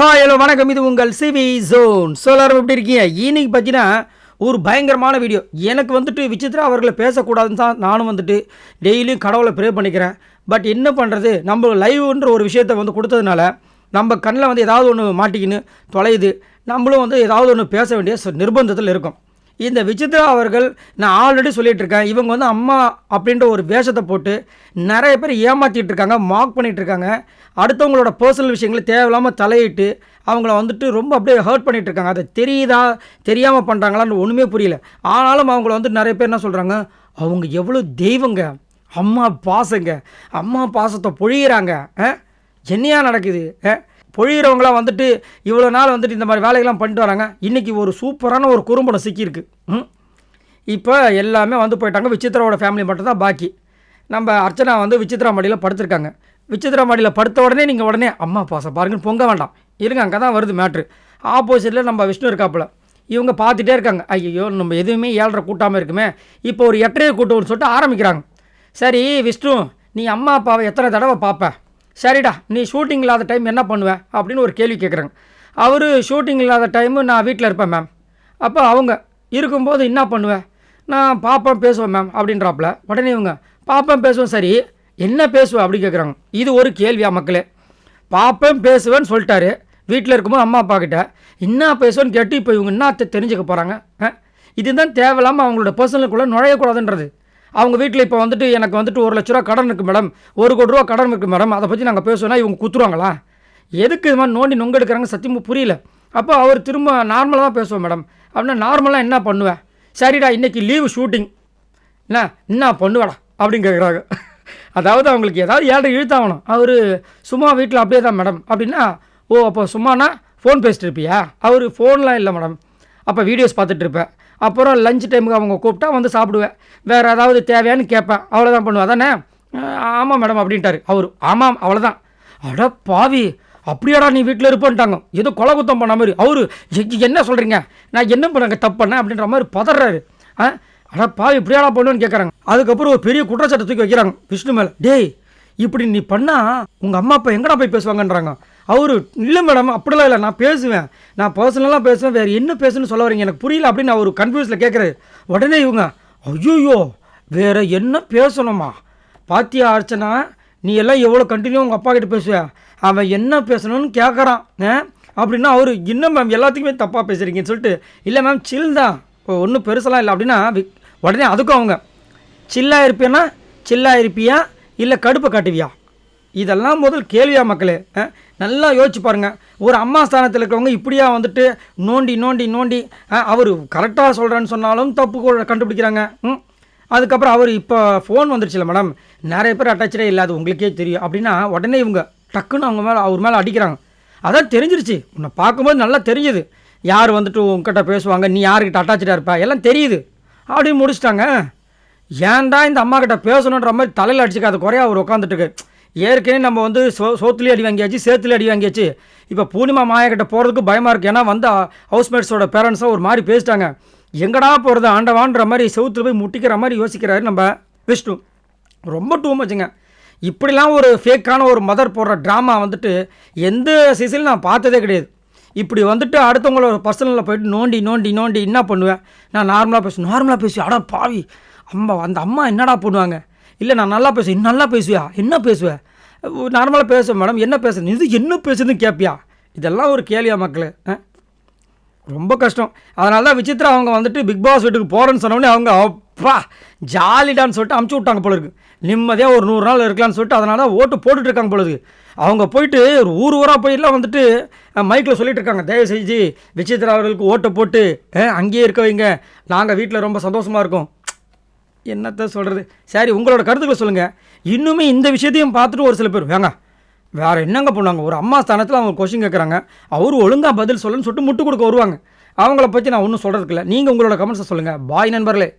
Hi hello வணக்கம். இது உங்கள் சிவி ஜோன் சோலார் எப்படி இருக்கீங்க? இன்னைக்கு பார்த்தீங்கன்னா ஒரு பயங்கரமான வீடியோ எனக்கு வந்துட்டு விசித்ரா அவர்களை பேசக்கூடாதுன்னு தான் நானும் வந்துட்டு டெய்லியும் கடவுளை ப்ரே பண்ணிக்கிறேன். பட் என்ன பண்ணுறது நம்ம லைவ்ன்ற ஒரு விஷயத்தை வந்து கொடுத்ததுனால நம்ம கண்ணில் வந்து ஏதாவது ஒன்று மாட்டிக்கின்னு தொலையுது. நம்மளும் வந்து ஏதாவது ஒன்று பேச வேண்டிய நிர்பந்தத்தில் இருக்கும். இந்த விசித்ரா அவர்கள் நான் ஆல்ரெடி சொல்லிட்டு இருக்கேன். இவங்க வந்து அம்மா அப்படின்ற ஒரு வேஷத்தை போட்டு நிறைய பேர் ஏமாற்றிட்டு இருக்காங்க மார்க் பண்ணிட்டு இருக்காங்க. அடுத்தவங்களோட பர்சனல் விஷயங்களை தேவையில்லாமல் தலையிட்டு அவங்கள வந்துட்டு ரொம்ப அப்படியே ஹர்ட் பண்ணிட்டு இருக்காங்க. அதை தெரியுதா தெரியாமல் பண்ணுறாங்களான்னு ஒன்றுமே புரியல. ஆனாலும் அவங்கள வந்து நிறைய பேர் என்ன சொல்கிறாங்க அவங்க எவ்வளோ தெய்வங்க அம்மா பாசங்க அம்மா பாசத்தை பொழியிறாங்க ஆ? என்னையா நடக்குது பொழிகிறவங்களாம் வந்துட்டு இவ்வளோ நாள் வந்துட்டு இந்த மாதிரி வேலைகள்லாம் பண்ணிட்டு வராங்க. இன்றைக்கி ஒரு சூப்பரான ஒரு குறும்படம் சிக்கியிருக்கு. இப்போ எல்லாமே வந்து போயிட்டாங்க. விசித்ராவோட ஃபேமிலி மட்டும்தான் பாக்கி. நம்ம அர்ச்சனா வந்து விசித்ரா மடியில் படுத்திருக்காங்க. விசித்ரா மடியில் படுத்த உடனே நீங்கள் உடனே அம்மா பாசம் பாருங்கன்னு பொங்க வேண்டாம். இருங்க அங்கே தான் வருது மேட்ரு ஆப்போசிட்டில் நம்ம விஷ்ணு இருக்காப்புல. இவங்க பார்த்துட்டே இருக்காங்க. ஐயோ நம்ம எதுவுமே ஏழரை கூட்டாமல் இருக்குமே. இப்போ ஒரு எட்டரையை கூட்டம்னு சொல்லிட்டு ஆரம்பிக்கிறாங்க. சரி விஷ்ணு நீ அம்மா அப்பாவை எத்தனை தடவை பார்ப்பேன் சரிடா நீ ஷூட்டிங் இல்லாத டைம் என்ன பண்ணுவேன் அப்படின்னு ஒரு கேள்வி கேட்குறாங்க அவர் ஷூட்டிங் இல்லாத டைமு நான் வீட்டில் இருப்பேன் மேம் அப்போ அவங்க இருக்கும்போது என்ன பண்ணுவேன் நான் பாப்பேன் பேசுவேன் மேம் அப்படின்றாப்புல உடனே இவங்க பாப்பேன் பேசுவேன் சரி என்ன பேசுவேன் அப்படி கேட்குறாங்க இது ஒரு கேள்வியா மக்களே? பாப்பேன் பேசுவேன்னு சொல்லிட்டாரு. வீட்டில் இருக்கும்போது அம்மா அப்பா கிட்ட என்ன பேசுவேன்னு கேட்டு இப்போ இவங்க என்ன தெரிஞ்சுக்க போகிறாங்க இதுதான் தேவையில்லாமல் அவங்களோட பர்சனலுக்குள்ளே நுழையக்கூடாதுன்றது. அவங்க வீட்டில் இப்போ வந்துட்டு எனக்கு வந்துட்டு ஒரு லட்ச ரூபா கடன் இருக்குது மேடம். ஒரு கோடி ரூபா கடன் இருக்குது மேடம். அதை பற்றி நாங்கள் பேசுவோம்னா இவங்க குத்துருவாங்களா? எதுக்கு இது மாதிரி நோண்டி நொங்க எடுக்கிறாங்க? சத்தியமாக புரியல. அப்போ அவர் திரும்ப நார்மலாக தான் பேசுவோம் மேடம். அப்படின்னா நார்மலாக என்ன பண்ணுவேன் சரிடா இன்னைக்கு லீவு ஷூட்டிங் என்ன? என்ன பண்ணுவேடா? அப்படின்னு கேட்குறாங்க அதாவது அவங்களுக்கு ஏதாவது ஏழை இழுத்தாகணும் அவர் சும்மா வீட்டில் அப்படியே தான் மேடம். அப்படின்னா ஓ அப்போ சும்மானா ஃபோன் பேசிட்டு இருப்பியா? அவர் ஃபோன்லாம் இல்லை மேடம். அப்போ வீடியோஸ் பார்த்துட்ருப்பேன் அப்புறம் லஞ்ச் டைமுக்கு அவங்க கூப்பிட்டா வந்து சாப்பிடுவேன். வேறு ஏதாவது தேவையான்னு கேட்பேன். அவ்வளோதான் பண்ணுவேன். அதானே? ஆமாம் மேடம் அப்படின்ட்டாரு. அவர் ஆமாம் அவ்வளோதான் அட பாவி அப்படியாடா நீ வீட்டில் இருப்பேன்ட்டாங்க. ஏதோ கொலை குத்தம் பண்ண மாதிரி. அவரு என்ன சொல்கிறீங்க நான் என்ன பண்ணங்க தப்பு பண்ணேன் அப்படின்ற மாதிரி பதறாரு. ஆ? அட பாவி இப்படியாடா பண்ணுன்னு கேட்குறாங்க அதுக்கப்புறம் ஒரு பெரிய குற்றச்சாட்டை தூக்கி வைக்கிறாங்க. விஷ்ணு மேலே. டேய் இப்படி நீ பண்ணால் உங்கள் அம்மா அப்பா எங்கடா போய் பேசுவாங்கன்றாங்க. அவரு இல்லை மேடம் அப்படிலாம் இல்லை நான் பேசுவேன். நான் பர்சனலாக பேசுவேன் வேறு என்ன பேசுன்னு சொல்ல வரீங்க? எனக்கு புரியல அப்படின்னு அவர் கன்ஃபியூஸில் கேட்குறாரு உடனே இவங்க ஐயோயோ வேறு என்ன பேசணுமா? பாத்தியா அர்ச்சனா நீ எல்லாம் எவ்வளோ கண்டினியூ உங்கள் அப்பா கிட்ட பேசுவேன் அவன் என்ன பேசணும்னு கேட்குறான் அப்படின்னா அவர் இன்னும் மேம் எல்லாத்துக்குமே தப்பாக பேசுகிறீங்கன்னு சொல்லிட்டு இல்லை மேம் சில் தான். இப்போ ஒன்றும் பெருசெல்லாம் இல்லை. அப்படின்னா உடனே அதுக்கும் அவங்க சில்லாக இருப்பேன்னா சில்லாக இருப்பியா? இல்லை கடுப்பை காட்டுவியா? இதெல்லாம் முதல் கேள்வியா மக்களே நல்லா யோசிச்சு பாருங்கள் ஒரு அம்மா ஸ்தானத்தில் இருக்கிறவங்க இப்படியா வந்துட்டு நோண்டி நோண்டி நோண்டி அவர் கரெக்டாக சொல்கிறேன்னு சொன்னாலும் தப்பு கண்டுபிடிக்கிறாங்க. ம்? அதுக்கப்புறம் அவர் இப்போ ஃபோன் வந்துருச்சுல மேடம் நிறைய பேர் அட்டாச்சே இல்லாது உங்களுக்கே தெரியும். அப்படின்னா உடனே இவங்க டக்குன்னு அவங்க மேலே அவர் மேலே அடிக்கிறாங்க. அதான் தெரிஞ்சிருச்சு. உன்னை பார்க்கும்போது நல்லா தெரியுது யார் வந்துட்டு உங்ககிட்ட பேசுவாங்க? நீ யாருக்கிட்ட அட்டாச்சாக இருப்பா? எல்லாம் தெரியுது. அப்படின்னு முடிச்சிட்டாங்க. ஏன்டா இந்த அம்மா கிட்ட பேசணுன்ற மாதிரி தலையில் அடிச்சுக்காத குறையா அவர் உட்காந்துட்டு ஏற்கனவே நம்ம வந்து சோ சோத்துலேயே அடி வாங்கியாச்சு சேத்துலேயே அடி வாங்கியாச்சு. இப்போ பூர்ணிமா மாயக்கிட்ட போகிறதுக்கு பயமாக இருக்குது ஏன்னா வந்து ஹவுஸ்மேட்ஸோட பேரண்ட்ஸாக ஒரு மாதிரி பேசிட்டாங்க. எங்கடா போகிறது ஆண்டவான்ற மாதிரி செவுத்தில் போய் முட்டிக்கிற மாதிரி யோசிக்கிறாரு நம்ம விஷ்ணு. ரொம்ப டூ மச்சுங்க இப்படிலாம் ஒரு ஃபேக்கான ஒரு மதர் போடுற ட்ராமா வந்துட்டு எந்த சீசனில் நான் பார்த்ததே கிடையாது. இப்படி வந்துட்டு அடுத்தவங்களோட பர்சனலில் போயிட்டு நோண்டி நோண்டி நோண்டி என்ன பண்ணுவேன்? நான் நார்மலாக பேசுவேன் நார்மலாக பேசி. அடா பாவி அம்மா அந்த அம்மா என்னடா பண்ணுவாங்க? இல்லை நான் நல்லா பேசுவேன். நல்லா பேசுவியா? என்ன பேசுவேன் நார்மலாக பேசுவேன் மேடம் என்ன பேசுறது? இது என்ன பேசுதுன்னு கேட்பியா இதெல்லாம் ஒரு கேலியா மக்களே. ஆ? ரொம்ப கஷ்டம். அதனால தான் விசித்ரா அவங்க வந்துட்டு பிக் பாஸ் வீட்டுக்கு போகிறேன்னு சொன்னோடனே அவங்க அப்பா ஜாலிடான்னு சொல்லிட்டு அமுச்சு விட்டாங்க போல இருக்கு. நிம்மதியாக ஒரு நூறு நாள் இருக்கலாம்னு சொல்லிட்டு அதனால தான் ஓட்டு போட்டுட்டு இருக்காங்க போல இருக்கு. அவங்க போயிட்டு ஒரு ஊர் ஊராக போயிட்டுலாம் வந்துட்டு மைக்கில் சொல்லிட்டு இருக்காங்க. தயவு செஞ்சு விசித்ரா அவர்களுக்கு ஓட்டை போட்டு அங்கேயே இருக்க வைங்க. நாங்கள் வீட்டில் ரொம்ப சந்தோஷமாக இருக்கோம். என்னத்த சொல்கிறது சரி உங்களோட கருத்துக்களை சொல்லுங்கள் இன்னுமே இந்த விஷயத்தையும் பார்த்துட்டு ஒரு சில பேர் வேங்க வேறு என்னங்க பண்ணுவாங்க? ஒரு அம்மா ஸ்தானத்தில் அவங்க கொஷின் கேட்குறாங்க அவர் ஒழுங்காக பதில் சொல்லணும்னு சொல்லிட்டு முட்டு கொடுக்க வருவாங்க. அவங்கள பற்றி நான் ஒன்றும் சொல்கிறதுக்கு இல்லை. நீங்கள் உங்களோட கமெண்ட்ஸை சொல்லுங்கள் பாய் நண்பர்களே.